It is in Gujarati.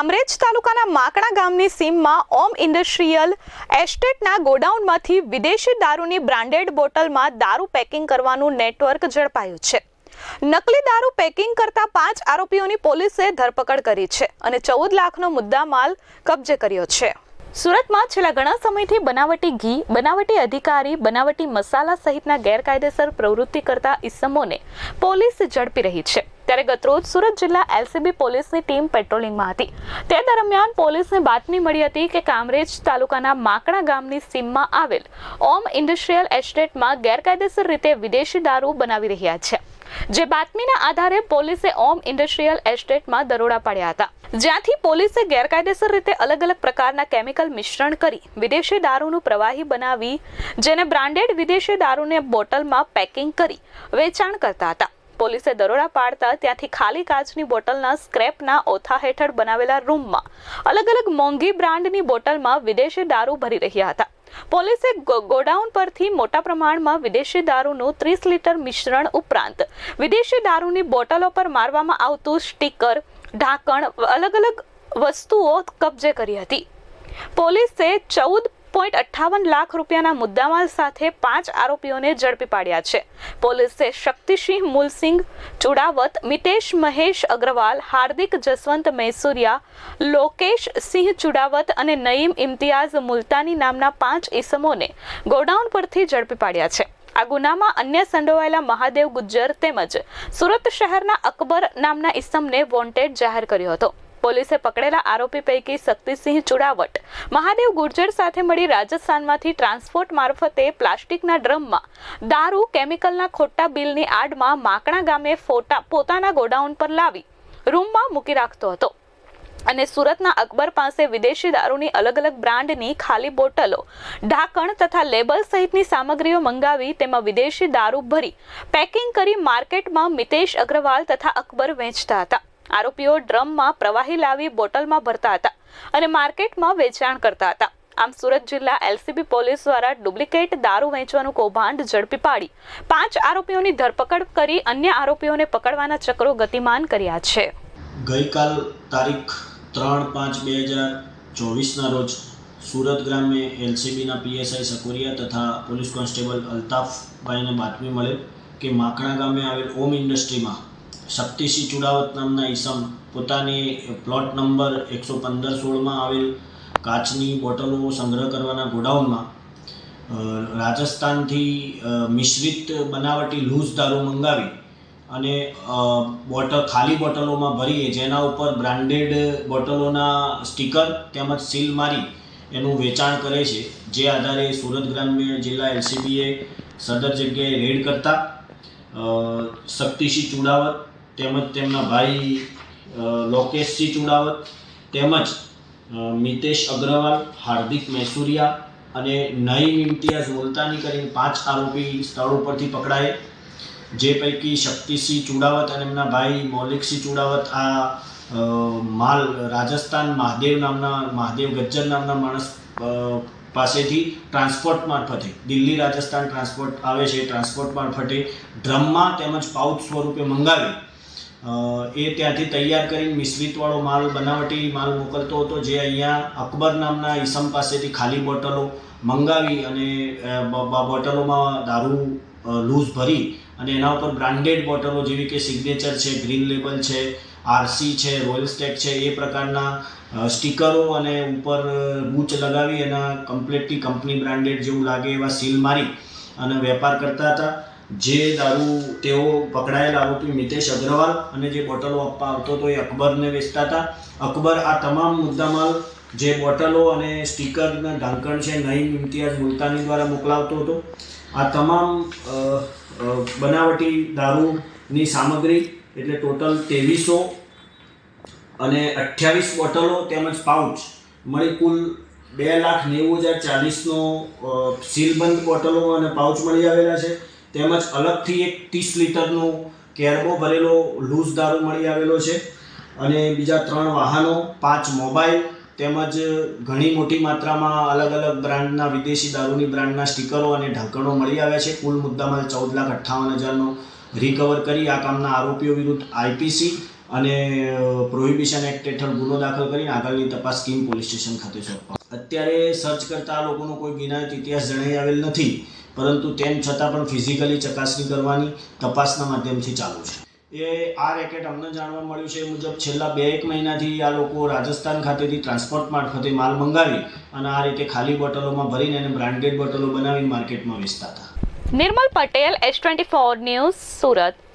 કામરેજ તાલુકાના માકણા ગામની સીમમાં ઓમ ઇન્ડસ્ટ્રીયલ એસ્ટેટના ગોડાઉનમાંથી વિદેશી દારૂની બ્રાન્ડેડ બોટલમાં દારૂ પેકિંગ કરવાનું નેટવર્ક ઝડપાયું છે. નકલી દારૂ પેકિંગ કરતા પાંચ આરોપીઓની પોલીસે ધરપકડ કરી છે અને ચૌદ લાખનો મુદ્દામાલ કબજે કર્યો છે. સુરતમાં છેલ્લા ઘણા સમયથી બનાવટી ઘી, બનાવટી અધિકારી, બનાવટી મસાલા સહિતના ગેરકાયદેસર પ્રવૃત્તિ કરતા ઇસમોને પોલીસ ઝડપી રહી છે. ત્યારે ગતરોજ સુરત જિલ્લા એલસીબી પોલીસની ટીમ પેટ્રોલિંગમાં હતી. તે દરમિયાન પોલીસને બાતમી મળી હતી કે કામરેજ તાલુકાના માકણા ગામની સીમમાં આવેલ ઓમ ઇન્ડસ્ટ્રીયલ એસ્ટેટમાં ગેરકાયદેસર રીતે વિદેશી દારૂ બનાવી રહ્યા છે. જે બાતમીના આધારે પોલીસે ઓમ ઇન્ડસ્ટ્રીયલ એસ્ટેટમાં દરોડા પાડ્યા હતા. જ્યાંથી પોલીસે ગેરકાયદેસર રીતે અલગ અલગ પ્રકારના કેમિકલ મિશ્રણ કરી વિદેશી દારૂનું પ્રવાહી બનાવી, જેને બ્રાન્ડેડ વિદેશી દારૂને બોટલમાં પેકિંગ કરી વેચાણ કરતા હતા. પોલીસે દરોડા પાડતા ત્યાંથી ખાલી કાચની બોટલના સ્ક્રેપના ઓથા હેઠળ બનાવેલા રૂમમાં અલગ અલગ મોંઘી બ્રાન્ડની બોટલમાં વિદેશી દારૂ ભરી રહ્યા હતા. પોલીસે ગોડાઉન પરથી મોટા પ્રમાણમાં વિદેશી દારૂનું ત્રીસ લીટર મિશ્રણ ઉપરાંત વિદેશી દારૂની બોટલો પર મારવામાં આવતું સ્ટીકર, ઢાંકણ, અલગ અલગ વસ્તુઓ કબજે કરી હતી. પોલીસે ચૌદ પોઈન્ટ અઠ્ઠાવન લાખ રૂપિયાના મુદ્દામાલ સાથે પાંચ આરોપીઓને ઝડપી પાડ્યા છે. પોલીસે શક્તિસિંહ મુલસિંહ ચુડાવત, મિતેશ મહેશ અગ્રવાલ, હાર્દિક જસવંત મૈસુરિયા, લોકેશ સિંહ ચુડાવત અને નઈમ ઇમ્તિયાઝ મુલતાની નામના પાંચ ઈસમોને ગોડાઉન પરથી ઝડપી પાડ્યા છે. આ ગુનામાં અન્ય સંડોવાયેલા મહાદેવ ગુજ્જર તેમજ સુરત શહેરના અકબર નામના ઈસમને વોન્ટેડ જાહેર કર્યો હતો. પોલીસે પકડેલા આરોપી પૈકી શક્તિસિંહ ચુડાવટ, મહાદેવ ગુર્જર સાથે મળી રાજસ્થાનમાંથી ટ્રાન્સપોર્ટ મારફતે પ્લાસ્ટિકના ડ્રમમાં, દારૂ, કેમિકલના ખોટા બિલની આડમાં માકણા ગામે ફોટા પોતાના ગોડાઉન પર લાવી, રૂમમાં મૂકી રાખતો હતો. અને સુરતના અકબર પાસે વિદેશી દારૂની અલગ અલગ બ્રાન્ડની ખાલી બોટલો, ઢાંકણ તથા લેબલ સહિતની સામગ્રીઓ મંગાવી તેમાં વિદેશી દારૂ ભરી, પેકિંગ કરી માર્કેટમાં મિતેશ અગ્રવાલ તથા અકબર વેચતા હતા. આરોપીઓ ડ્રમમાં પ્રવાહી લાવી બોટલમાં ભરતા હતા અને માર્કેટમાં વેચાણ કરતા હતા. આમ સુરત જિલ્લા એલસીબી પોલીસ દ્વારા ડુપ્લિકેટ દારૂ વેચવાનું કૌભાંડ ઝડપી પાડી. પાંચ આરોપીઓની ધરપકડ કરી અન્ય આરોપીઓને પકડવાના ચક્રો ગતિમાન કર્યા છે. ગઈકાલ તારીખ ત્રણ પાંચ બે હજાર ચોવીસના રોજ સુરત ગ્રામે એલસીબીના પીએસઆઈ સકોરિયા તથા પોલીસ કોન્સ્ટેબલ અલ્તાફભાઈને બાતમી મળેલ કે માકણા ગામે આવેલ ઓમ ઇન્ડસ્ટ્રીમાં શક્તિસિંહ ચુડાવત નામના ઈસમ પોતાની પ્લોટ નંબર એકસો પંદર સોળમાં આવેલ કાચની બોટલો સંગ્રહ કરવાના ગોડાઉનમાં રાજસ્થાનથી મિશ્રિત બનાવટી લૂઝ દારૂ મંગાવી અને બોટલ ખાલી બોટલોમાં ભરીએ, જેના ઉપર બ્રાન્ડેડ બોટલોના સ્ટીકર તેમજ સીલ મારી એનું વેચાણ કરે છે, જે આધારે સુરત ગ્રામ્ય જિલ્લા એલસીબીએ સદર જગ્યાએ રેડ કરતા શક્તિસિંહ ચુડાવત તેમજ તેમના ભાઈ લોકેશસિંહ ચુડાવત, તેમજ મિતેશ અગ્રવાલ, હાર્દિક મૈસુરિયા અને નઈમ ઇમ્તિયાઝ મુલતાની કરીને પાંચ આરોપી સ્થળ ઉપરથી પકડાય. જે પૈકી શક્તિસિંહ ચુડાવત અને એમના ભાઈ મૌલિકસિંહ ચુડાવત, આ માલ રાજસ્થાન મહાદેવ નામના, મહાદેવ ગજ્જર નામના માણસ પાસેથી ટ્રાન્સપોર્ટ મારફતે, દિલ્હી રાજસ્થાન ટ્રાન્સપોર્ટ આવે છે, ટ્રાન્સપોર્ટ મારફતે ડ્રમમાં તેમજ પાઉચ સ્વરૂપે મંગાવી એ ત્યાંથી તૈયાર કરીને મિશ્રિતવાળો માલ, બનાવટી માલ મોકલતો હતો, જે અહીંયા અકબર નામના ઈસમ પાસેથી ખાલી બોટલો મંગાવી અને બોટલોમાં દારૂ લૂઝ ભરી અને એના ઉપર બ્રાન્ડેડ બોટલો જેવી કે સિગ્નેચર છે, ગ્રીન લેબલ છે, આરસી છે, રોયલ સ્ટેક છે, એ પ્રકારના સ્ટીકરો અને ઉપર બૂચ લગાવી એના કમ્પ્લેટલી કંપની બ્રાન્ડેડ જેવું લાગે એવા સીલ મારી અને વેપાર કરતા હતા. જે દારૂ તેઓ પકડાયેલ આરોપી મિતેશ અગ્રવાલ અને જે બોટલો આપવા આવતો હતો એ અકબરને વેચતા હતા. અકબર આ તમામ મુદ્દામાલ, જે બોટલો અને સ્ટીકરના ઢાંકણ છે, નઈમ ઇમ્તિયાઝ મુલતાની દ્વારા મોકલાવતો હતો. આ તમામ બનાવટી દારૂની સામગ્રી, એટલે ટોટલ ત્રેવીસો અને અઠ્યાવીસ બોટલો તેમજ પાઉચ મળી કુલ બે લાખ નેવું હજાર ચાલીસનો સીલબંધ બોટલો અને પાઉચ મળી આવેલા છે. તેમજ અલગથી એક ત્રીસ લીટરનો કેરબો ભરેલો લૂઝ દારૂ મળી આવેલો છે. અને બીજા ત્રણ વાહનો, પાંચ મોબાઈલ તેમજ ઘણી મોટી માત્રામાં અલગ અલગ બ્રાન્ડના વિદેશી દારૂની બ્રાન્ડના સ્ટીકરો અને ઢાંકણો મળી આવ્યા છે. કુલ મુદ્દામાં ચૌદ લાખ અઠ્ઠાવન હજારનો રિકવર કરી આ કામના આરોપીઓ વિરુદ્ધ આઈપીસી અને પ્રોહિબિશન એક્ટ હેઠળ ગુનો દાખલ કરીને આગળની તપાસ સ્કીમ પોલીસ સ્ટેશન ખાતે સોંપવા અત્યારે સર્ચ કરતા લોકોનો કોઈ ગિનાયત ઇતિહાસ જણાઈ આવેલ નથી. પરંતુ તેમ છતાં પણ ફિઝિકલી ચકાસણી કરવાની તપાસના માધ્યમથી ચાલુ છે. એ આ રેકેટ અમને જાણવા મળ્યું છે એ મુજબ છેલ્લા બે એક મહિનાથી આ લોકો રાજસ્થાન ખાતેથી ટ્રાન્સપોર્ટ મારફતે માલ મંગાવી અને આ રીતે ખાલી બોટલોમાં ભરીને અને બ્રાન્ડેડ બોટલો બનાવીને માર્કેટમાં વેચતા હતા. Nirmal Patel S twenty four news, Surat.